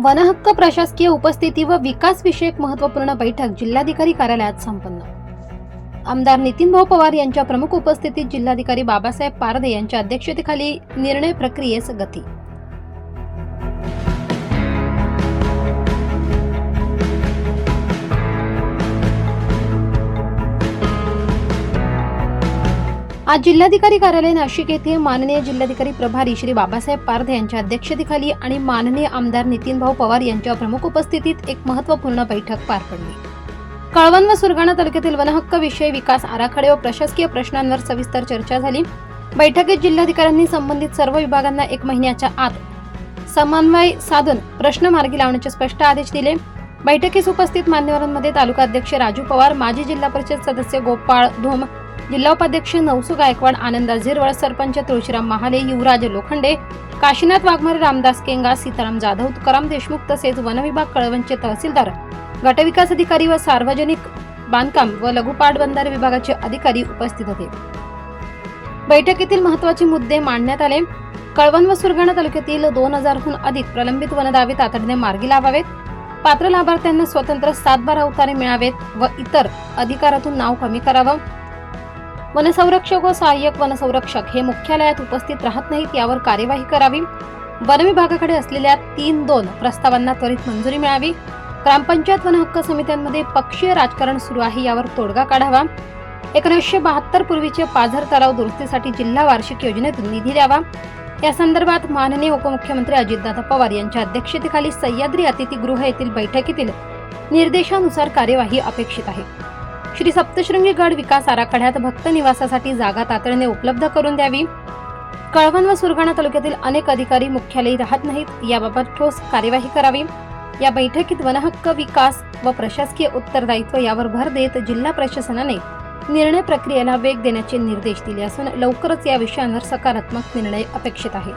वनहक्क प्रशासकीय उपस्थिती व विकास विषयक महत्त्वपूर्ण बैठक जिल्हाधिकारी कार्यालयात संपन्न. आमदार नितीनभाऊ पवार यांच्या प्रमुख उपस्थितीत जिल्हाधिकारी बाबासाहेब पारदे यांच्या अध्यक्षतेखाली निर्णय प्रक्रियेस गती. आज जिल्हाधिकारी कार्यालय नाशिक येथे माननीय जिल्हाधिकारी प्रभारी श्री बाबासाहेब पारधे यांच्या अध्यक्षतेखाली आणि माननीय आमदार नितीनभाऊ पवार यांच्या प्रमुख उपस्थितीत एक महत्त्वपूर्ण बैठक पार पडली. कळवण व सुरगाणा तालुक्यातील वनहक्क विषय विकास आराखडे व प्रशासकीय प्रश्नांवर सविस्तर चर्चा झाली. बैठकीत जिल्हाधिकाऱ्यांनी संबंधित सर्व विभागांना एक महिन्याच्या आत समन्वय साधून प्रश्न मार्गी लावण्याचे स्पष्ट आदेश दिले. बैठकीस उपस्थित मान्यवरांमध्ये तालुका अध्यक्ष राजू पवार माजी जिल्हा परिषद सदस्य गोपाळ धोम जिल्हा उपाध्यक्ष नवसू गायकवाड आनंदा झिरवळ सरपंच तुळशीराम महाले युवराज लोखंडे काशीनाथ वाघमारे रामदास केंगा सीताराम जाधव तुकाराम देशमुख तसेच वनविभाग कळवणचे तहसीलदार गटविकास अधिकारी व सार्वजनिक बांधकाम व लघुपाट पाटबंधारे विभागाचे अधिकारी उपस्थित होते. बैठकीतील महत्त्वाचे मुद्दे मांडण्यात आले. कळवण व सुरगाणा तालुक्यातील दोन हजारहून अधिक प्रलंबित वनदावे तातडीने मार्गी लावावेत. पात्र लाभार्थ्यांना स्वतंत्र सातबारा उतारे मिळावेत व इतर अधिकारातून नाव कमी करावं. वनसंरक्षक व सहाय्यक वनसंरक्षक हे मुख्यालयात उपस्थित राहत नाहीत यावर कार्यवाही करावी. वन विभागाकडे असलेल्या तीन दोन प्रस्तावांना त्वरित मंजुरी मिळावी. ग्रामपंचायत वन हक्क समित्यांमध्ये पक्षीय राजकारण सुरू आहे यावर तोडगा काढावा. एकोणीसशे बहात्तर पूर्वीचे पाझर तलाव दुरुस्तीसाठी जिल्हा वार्षिक योजनेतून निधी द्यावा. या संदर्भात माननीय उपमुख्यमंत्री अजितदादा पवार यांच्या अध्यक्षतेखाली सह्याद्री अतिथीगृह येथील बैठकीतील निर्देशानुसार कार्यवाही अपेक्षित आहे. श्री सप्तशृंगी गड विकास आराखड्यात भक्त निवासासाठी जागा तातडीने उपलब्ध करून द्यावी. कळवण व सुरगाणा तालुक्यातील अनेक अधिकारी मुख्यालयी राहत नाहीत याबाबत ठोस कार्यवाही करावी. या बैठकीत वनहक्क विकास व प्रशासकीय उत्तरदायित्व यावर भर देत जिल्हा प्रशासनाने निर्णय प्रक्रियेला वेग देण्याचे निर्देश दिले असून लवकरच या विषयांवर सकारात्मक निर्णय अपेक्षित आहे.